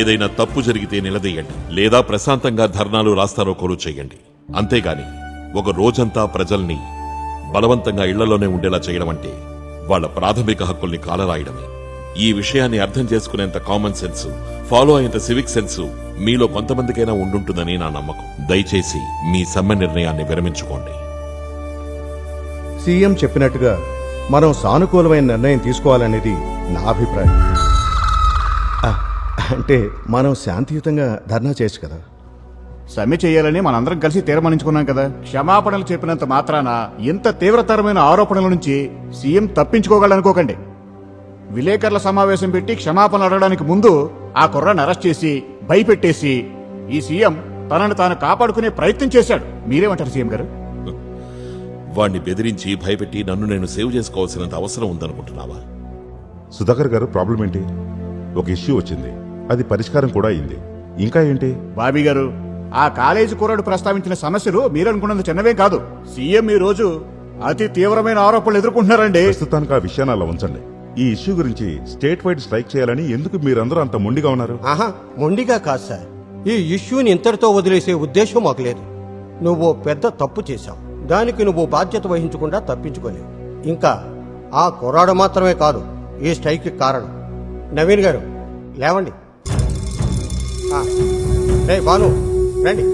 ఏదైనా తప్పు జరిగితే నిలదీయండి. లేదా ప్రశాంతంగా ధర్నాలు రాస్తారోకోలు చేయండి. అంతేగాని ఒక రోజంతా ప్రజల్ని బలవంతంగా ఇళ్ళలోనే ఉండేలా చేయడం అంటే వాళ్ళ ప్రాథమిక హక్కుల్ని కాలరాయడమే. ఈ విషయాన్ని అర్థం చేసుకునేంత కామన్ సెన్స్ ఫాలో అయ్యేంత సివిక్ సెన్స్ మీలో కొంతమందికైనా ఉండుంటుందని నా నమ్మకం. దయచేసి మీ సమ్మె నిర్ణయాన్ని విరమించుకోండి. సీఎం చెప్పినట్టుగా మనం సానుకూలమైన నిర్ణయం తీసుకోవాలనేది నా అభిప్రాయం. అంటే మనం శాంతియుతంగా ధర్నా చేయొచ్చు కదా? సమ్మె చేయాలని మనందరం కలిసి తీర్మానించుకున్నాం కదా. క్షమాపణలు చెప్పినంత మాత్రాన ఇంత తీవ్రతరమైన ఆరోపణల నుంచి సీఎం తప్పించుకోగలనుకోకండి విలేకరుల సమావేశం పెట్టి క్షమాపణలు అడగడానికి ముందు ఆ కుర్రాన్ని అరెస్ట్ చేసి భయపెట్టేసి ఈ సీఎం తనను తాను కాపాడుకునే ప్రయత్నం చేశాడు. మీరేమంటారు సీఎం గారు? వాణ్ణి బెదిరించి భయపెట్టి నన్ను నేను సేవ్ చేసుకోవాల్సినంత అవసరం ఉందనుకుంటున్నావా? సుధాకర్ గారు ప్రాబ్లం ఏంటి? ఒక ఇష్యూ వచ్చింది. అది పరిష్కారం కూడా అయింది. ఇంకా ఏంటి? బాబీ గారు ఆ కాలేజీ కుర్రాడు ప్రస్తావించిన సమస్యలు మీరనుకున్నంత చిన్నవే కాదు. సీఎం ఈ రోజు అతి తీవ్రమైన ఆరోపణలు ఎదుర్కొంటున్నారండి. ప్రస్తుతానికి ఆ విషయాన్ని అలా ఉంచండి. ఈ ఇష్యూ గురించి స్టేట్ వైడ్ స్ట్రైక్ చేయాలని ఎందుకు మీరందరూ అంత మొండిగా ఉన్నారు? ఆహా మొండిగా కాదు సార్. ఈ ఇష్యూని ఇంతటితో వదిలేసే ఉద్దేశం మాకు లేదు. నువ్వు పెద్ద తప్పు చేశావు. దానికి నువ్వు బాధ్యత వహించకుండా తప్పించుకోలేవు. ఇంకా ఆ కుర్రాడు మాత్రమే కాదు ఈ స్ట్రైక్కి కారణం. నవీన్ గారు లేవండి. రేయ్ భాను రండి.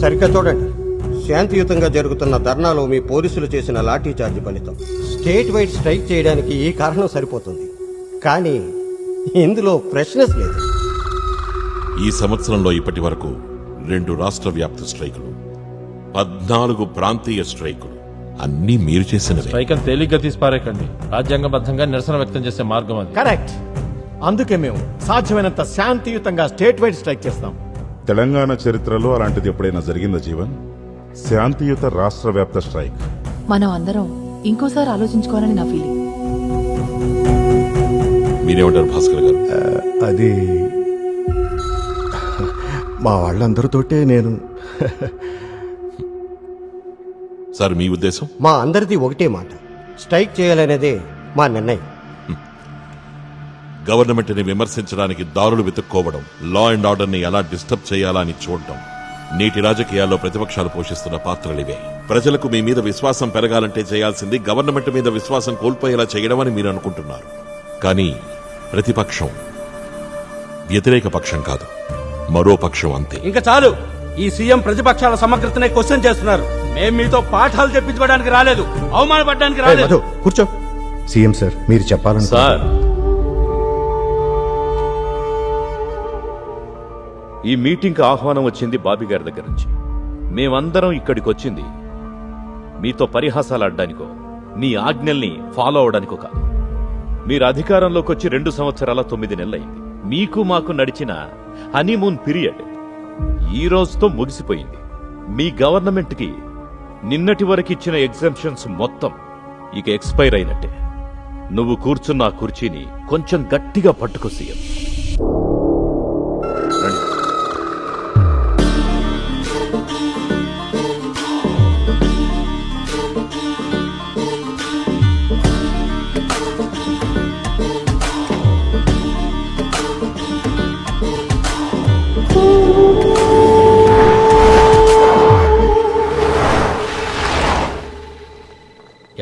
సరిగ్గా చూడండి. శాంతియుతంగా జరుగుతున్న ధర్నాలో మీ పోలీసులు చేసిన లాఠీ చార్జ్ ఫలితం. స్టేట్ వైడ్ స్ట్రైక్ చేయడానికి ఈ కారణం సరిపోతుంది. కానీ ఇందులో ఫ్రెష్నెస్ లేదు. ఈ సంవత్సరంలో ఇప్పటి వరకు రెండు రాష్ట్ర వ్యాప్త స్ట్రైకులు పద్నాలుగు ప్రాంతీయ స్ట్రైకులు అన్నీ మీరు చేసినవే. స్ట్రైక్ తేలిగ్గా తీసిపారేకండి రాజ్యాంగబద్ధంగా నిరసన వ్యక్తం చేసే మార్గం అది. కరెక్ట్. అందుకే మేము సాధ్యమైనంత శాంతియుతంగా స్టేట్ వైడ్ స్ట్రైక్ చేస్తాం. తెలంగాణ చరిత్రలో అలాంటిది ఎప్పుడైనా జరిగిందా జీవన్? శాంతియుత రాష్ట్ర వ్యాప్త స్ట్రైక్. మనం అందరం ఇంకోసారి ఆలోచించుకోవాలని నా ఫీలింగ్ మీరేమంటారు భాస్కర్ గారు? అది మా వాళ్ళందరితోటే నేను. సార్ మీ ఉద్దేశం? మా అందరిది ఒకటే మాట. స్ట్రైక్ చేయాలనేదే మా నిర్ణయం. గవర్నమెంట్ని విమర్శించడానికి దారులు వెతుక్కోవడం లా అండ్ ఆర్డర్ని ఎలా డిస్టర్బ్ చేయాలా అని చూడటం నేటి రాజకీయాల్లో ప్రతిపక్షాలు పోషిస్తున్న పాత్రలివే ప్రజలకు మీ మీద విశ్వాసం పెరగాలంటే చేయాల్సింది గవర్నమెంట్ మీద విశ్వాసం కోల్పోయేలా చేయడం అని మీరు అనుకుంటున్నారు. కానీ ప్రతిపక్షం వ్యతిరేక పక్షం కాదు. మరో పక్షం అంతే. ఇంకా చాలు. ఈ సీఎం ప్రతిపక్షాల సమగ్రతనే క్వశ్చన్ చేస్తున్నారు. మేం మీతో పాఠాలు చెప్పించుకోవడానికి రాలేదు. అవమానపడడానికి రాలేదు. కూర్చో. సీఎం సార్ మీరు చెప్పాలని సార్. ఈ మీటింగ్కి ఆహ్వానం వచ్చింది బాబీగారి దగ్గర నుంచి. మేమందరం ఇక్కడికి వచ్చింది. మీతో పరిహాసాలు ఆడడానికో మీ ఆజ్ఞల్ని ఫాలో అవడానికో కాదు. మీరు అధికారంలోకి వచ్చి రెండు సంవత్సరాల తొమ్మిది నెలలైంది. మీకు మాకు నడిచిన హనీమూన్ పీరియడ్ ఈ రోజుతో ముగిసిపోయింది. మీ గవర్నమెంట్కి నిన్నటి వరకు ఇచ్చిన ఎగ్జామ్షన్స్ మొత్తం ఇక ఎక్స్పైర్ అయినట్టే. నువ్వు కూర్చున్న ఆ కుర్చీని కొంచెం గట్టిగా పట్టుకో సీఎం.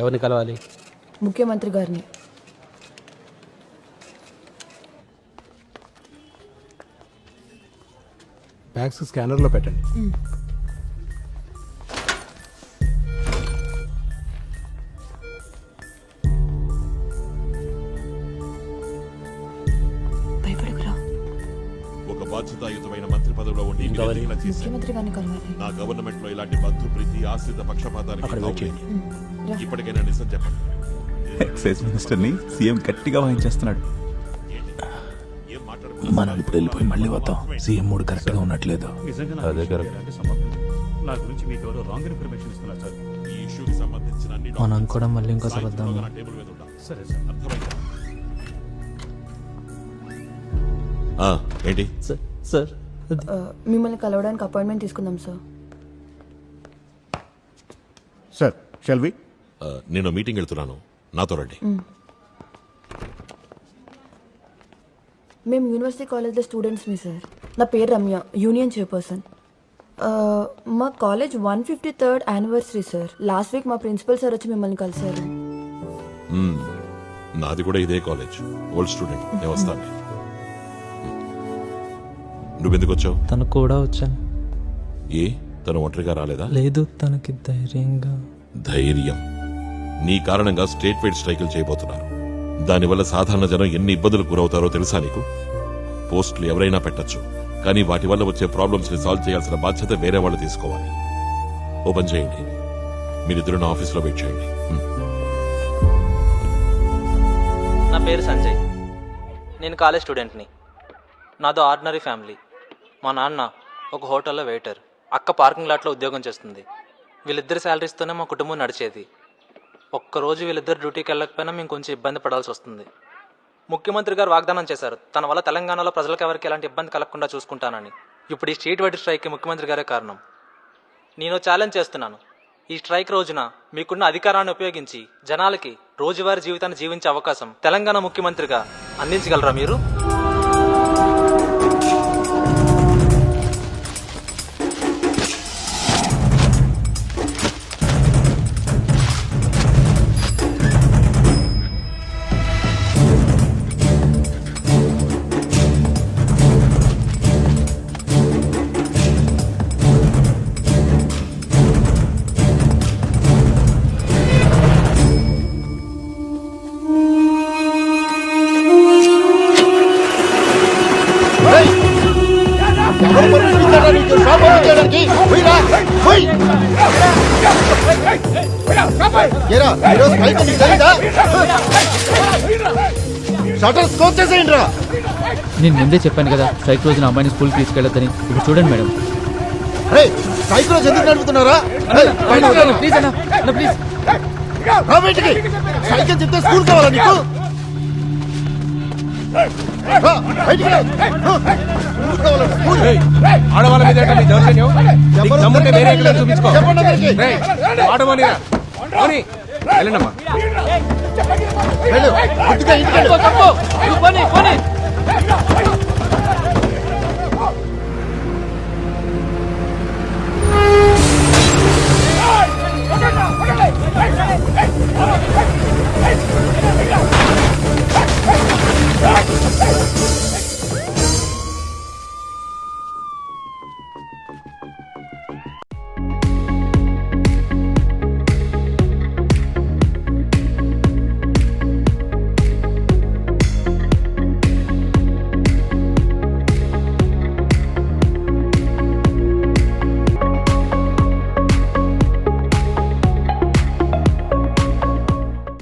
ఎవరిని కలవాలి? ముఖ్యమంత్రి గారిని. బ్యాగ్స్ స్కానర్లో పెట్టండి. బాధ్యతాయుతమైన మంత్రి పదవిలో ఉండి నా గవర్నమెంట్లో ఇలాంటి బంధు ప్రీతి ఆశ్రిత పక్షపాతానికి. ఇప్పటికైనా నిజం చెప్పండి. ఎక్సైజ్ మినిస్టర్ని సీఎం గట్టిగా వాయించేస్తున్నాడు? మనం ఇప్పుడు వెళ్ళిపోయి మళ్ళీ వద్దాం. సీఎం మూడు కరెక్ట్గా ఉన్నట్లేదు. అదే కరెక్ట్. నా గురించి మీకు ఎవరో రాంగ్ ఇన్ఫర్మేషన్ ఇస్తున్నారు సార్. ఈ ఇష్యూకి సంబంధించిన మనం అనుకోవడం మళ్ళీ టేబుల్ మీద ఉండాలి. అర్థమైందా? ఆ, ఏంటి? సార్. మిమ్మల్ని కలవడానికి అపాయింట్మెంట్ తీసుకుందాం సార్. సార్ షెల్వి ఆ, నేను మీటింగ్ వెళ్తున్నాను. నాతో రండి. మేము యూనివర్సిటీ కాలేజ్లో స్టూడెంట్స్ మీ సార్. నా పేరు రమ్య యూనియన్ చైర్పర్సన్. ఆ, మా college one fifty third anniversary sir. Last week మా ప్రిన్సిపల్ సార్ వచ్చి మిమ్మల్ని కలిశారు. మ్మ్. నాది కూడా ఇదే కాలేజ్. Old student. నేను వస్తాను. నువ్వెందుకు వచ్చావు తను కూడా వచ్చాను. ఏ? తను ఒంటరిగా రాలేదా? లేదు తనకి ధైర్యంగా. ధైర్యం. నీ కారణంగా స్టేట్ వైడ్ స్ట్రైకులు చేయబోతున్నారు. దానివల్ల సాధారణ జనం ఎన్ని ఇబ్బందులకు గురవుతారో తెలుసా నీకు? పోస్టులు ఎవరైనా పెట్టొచ్చు. కానీ వాటి వల్ల వచ్చే ప్రాబ్లమ్స్ని సాల్వ్ చేయాల్సిన బాధ్యత వేరే వాళ్ళు తీసుకోవాలి. ఓపెన్ చేయండి. మీరిద్దరు నా ఆఫీస్లో వెయిట్ చేయండి. నా పేరు సంజయ్. నేను కాలేజ్ స్టూడెంట్ని. నాదో ఆర్డినరీ ఫ్యామిలీ. మా నాన్న ఒక హోటల్లో వెయిటర్. అక్క పార్కింగ్ లాట్లో ఉద్యోగం చేస్తుంది. వీళ్ళిద్దరి శాలరీస్తోనే మా కుటుంబం నడిచేది. ఒక్కరోజు వీళ్ళిద్దరు డ్యూటీకి వెళ్ళకపోయినా మేము కొంచెం ఇబ్బంది పడాల్సి వస్తుంది. ముఖ్యమంత్రి గారు వాగ్దానం చేశారు తన వల్ల తెలంగాణలో ప్రజలకు ఎవరికి ఎలాంటి ఇబ్బంది కలగకుండా చూసుకుంటానని. ఇప్పుడు ఈ స్ట్రీట్ వైడ్ స్ట్రైక్కి ముఖ్యమంత్రి గారే కారణం. నేను ఛాలెంజ్ చేస్తున్నాను. ఈ స్ట్రైక్ రోజున మీకున్న అధికారాన్ని ఉపయోగించి జనాలకి రోజువారీ జీవితాన్ని జీవించే అవకాశం తెలంగాణ ముఖ్యమంత్రిగా అందించగలరా మీరు? షటర్ స్కోప్ చేసేయండి రా నేను ముందే చెప్పాను కదా స్ట్రైక్ రోజున అమ్మాయిని స్కూల్కి తీసుకెళ్ళొద్దని. ఇప్పుడు చూడండి మేడం. సైకిల్ ఎందుకు నడుపుతున్నారా? బయటికి రా. ప్లీజ్ అన్న ప్లీజ్. రా బయటికి. సైకిల్ చెప్తే స్కూల్ కావాలా నీకు? ఆడవాళ్ళ మీద ఏంటండి దౌర్జన్యం? నీకు దమ్ముంటే వేరే ఎక్కడ చూపించుకో చెప్పండి వెళ్ళండమ్మా వెళ్ళు.